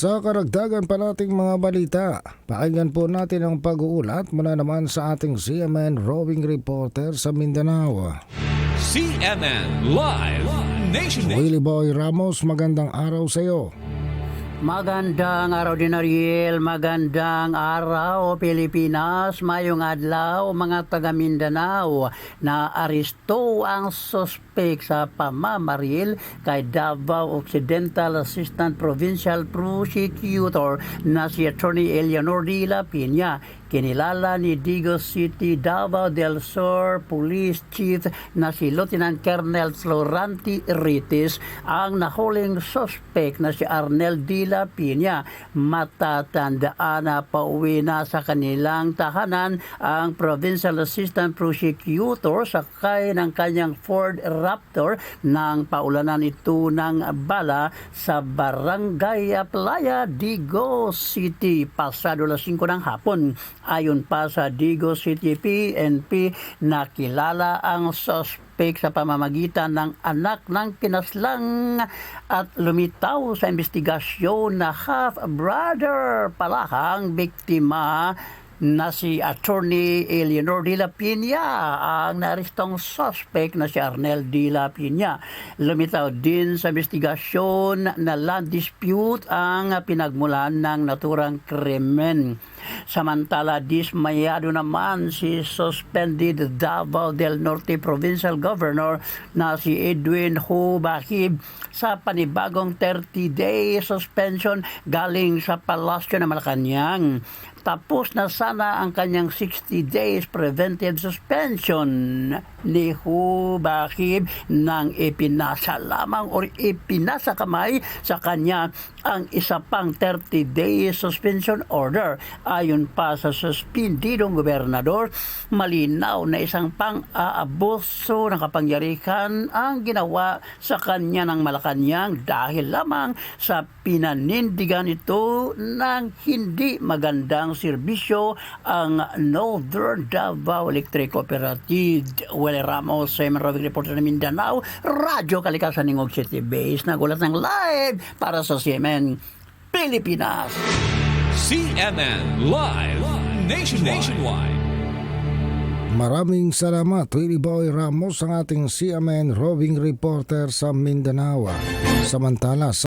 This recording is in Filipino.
Sa karagdagan pa nating mga balita, pakinggan po natin ang pag-uulat mula naman sa ating CMN roving reporter sa Mindanao. CNN Live Nation Willie Boy Ramos, magandang araw sa iyo. Magandang araw din Ariel, magandang araw Pilipinas, mayong adlaw mga taga Mindanao na aristo ang suspect sa pamamaril kay Davao Occidental Assistant Provincial Prosecutor na si Attorney Eleanor de la Piña. Kinilala ni Digo City Davao del Sur Police Chief na si Lieutenant Colonel Floranti Ritis ang nahuling suspect na si Arnel de la Piña. Matatandaan na pauwi na sa kanilang tahanan ang Provincial Assistant Prosecutor sakay ng kanyang Ford Raptor nang paulanan ito ng bala sa Barangay Playa, Digo City pasado las 5 ng hapon. Ayon pa sa Digo City PNP, nakilala ang suspect sa pamamagitan ng anak ng kinaslang at lumitaw sa investigasyon na half-brother pala ang biktima na si Attorney Eleanor de la Piña ang naristong suspect na si Arnel de la Piña. Lumitaw din sa investigasyon na land dispute ang pinagmulan ng naturang krimen. Samantala, dismayado naman si suspended Davao del Norte Provincial Governor na si Edwin Hubahib sa panibagong 30-day suspension galing sa palasyo ng Malacanang. Tapos na sana ang kanyang 60 days preventive suspension ni Hubahib nang ipinasa lamang o ipinasa kamay sa kanya ang isa pang 30 days suspension order. Ayon pa sa suspendidong gobernador, malinaw na isang pang-aabuso ng kapangyarihan ang ginawa sa kanya ng Malacanang dahil lamang sa pinanindigan ito ng hindi magandang serbisyo ang Northern Davao Electric Cooperative. Wele Ramos, Simon Roving Reporter ng Mindanao, Radyo Kalikasan ng City Base, nagulat ng live para sa CMN Pilipinas. CNN Live Nation Nationwide Maraming salamat, Willie Boy Ramos, ang ating CMN roving reporter sa Mindanao. Samantala, sa